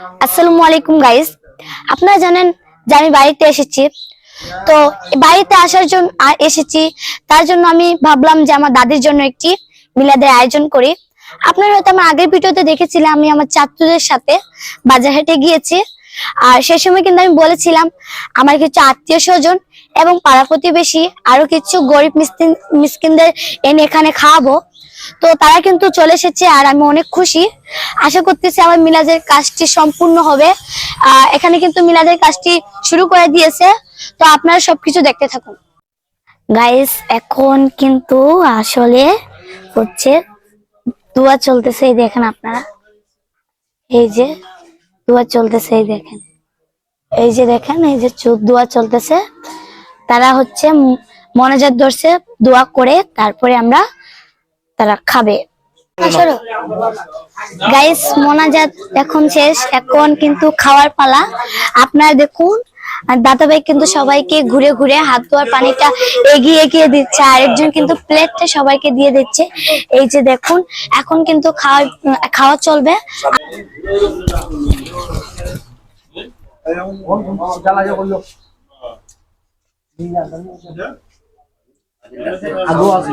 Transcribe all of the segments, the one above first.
আসসালামু আলাইকুম গাইস আপনারা জানেন যে আমি বাড়িতে এসেছি। তো বাড়িতে আসার জন্য এসেছি। তার জন্য আমি ভাবলাম যে আমার দাদির জন্য একটি মিলাদের আয়োজন করি। আপনারা হয়তো আমার আগের ভিডিওতে দেখেছিলাম, আমি আমার ছাত্রদের সাথে বাজার হাটে গিয়েছি। আর সেই সময় কিন্তু আমি বলেছিলাম, আমার কিছু আত্মীয় স্বজন এবং পাড়া প্রতিবেশী, আরও কিছু গরিব মিসকিন, মিসকিনদের এনে এখানে খাওয়াবো। তো তারা কিন্তু চলে এসেছে আর আমি অনেক খুশি। আশা করতেছি আমার মিলাদের কাজটি সম্পূর্ণ হবে। এখানে কিন্তু মিলাদের কাজটি শুরু করে দিয়েছে। তো আপনারা সবকিছু দেখতে থাকুন। গাইস এখন কিন্তু আসলে হচ্ছে দুয়া চলতেছে, এই দেখেন আপনারা। এই যে দুয়া চলতেছে, এই দেখেন। এই যে দেখেন, এই যে দোয়া চলতেছে। তারা হচ্ছে মনোজাত ধরছে, দোয়া করে তারপরে আমরা তারা খাবে। গাইস মোনাজাত এখন শেষ, এখন কিন্তু খাওয়ার পালা। আপনারা দেখুন দাদা ভাই কিন্তু সবাইকে ঘুরে ঘুরে হাত ধোয়ার পানিটা এগিয়ে এগিয়ে দিচ্ছে, আর একজন কিন্তু প্লেটটা সবাইকে দিয়ে দিচ্ছে। এই যে দেখুন, এখন কিন্তু খাওয়া খাওয়া চলবে। আছে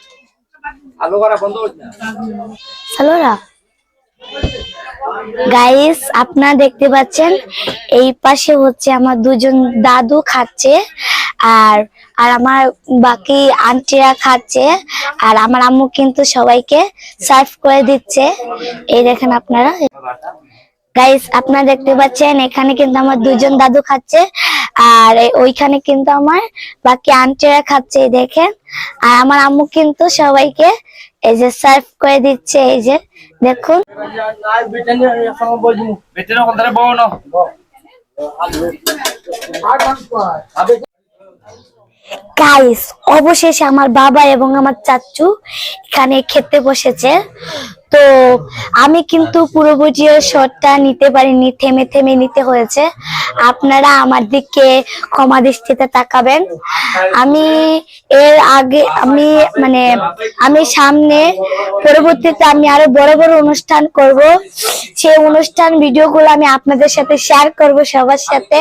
গাইস আপনারা দেখতে পাচ্ছেন, এই পাশে হচ্ছে আমার দুজন দাদু খাচ্ছে, আর আর আমার বাকি আন্টিরা খাচ্ছে, আর আমার আম্মু কিন্তু সবাইকে সার্ভ করে দিচ্ছে। এই দেখেন আপনারা। গাইস আপনারা দেখতে পাচ্ছেন, এখানে কিন্তু আমার দুজন দাদু খাচ্ছে, আর ওইখানে কিন্তু আমার বাকি আন্টিরা খাচ্ছে দেখেন। আর আমার আম্মু কিন্তু সবাইকে এই যে সার্ভ করে দিচ্ছে, এই যে দেখুন। গাইস অবশেষে আমার বাবা এবং আমার চাচু এখানে খেতে বসেছে। তো আমি কিন্তু পুরো ভিডিও শটটা নিতে পারিনি, থেমে থেমে নিতে হয়েছে। আপনারা আমার দিকে ক্ষমা দৃষ্টিতে তাকাবেন। আমি এর আগে আমি মানে আমি সামনে পরবর্তীতে আমি আরও বড় বড় অনুষ্ঠান করব। সেই অনুষ্ঠান ভিডিওগুলো আমি আপনাদের সাথে শেয়ার করব সবার সাথে।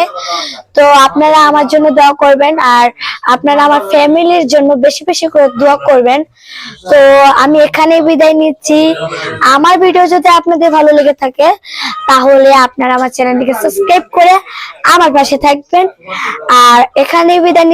তো আপনারা আমার জন্য দোয়া করবেন আর আপনারা আমার ফ্যামিলির জন্য বেশি বেশি করে দোয়া করবেন। তো আমি এখানে বিদায় নিচ্ছি। আমার ভিডিও যদি আপনাদের ভালো লেগে থাকে, তাহলে আপনারা আমার চ্যানেলটিকে সাবস্ক্রাইব করে আমার পাশে থাকবেন। আর এখানে বিদায়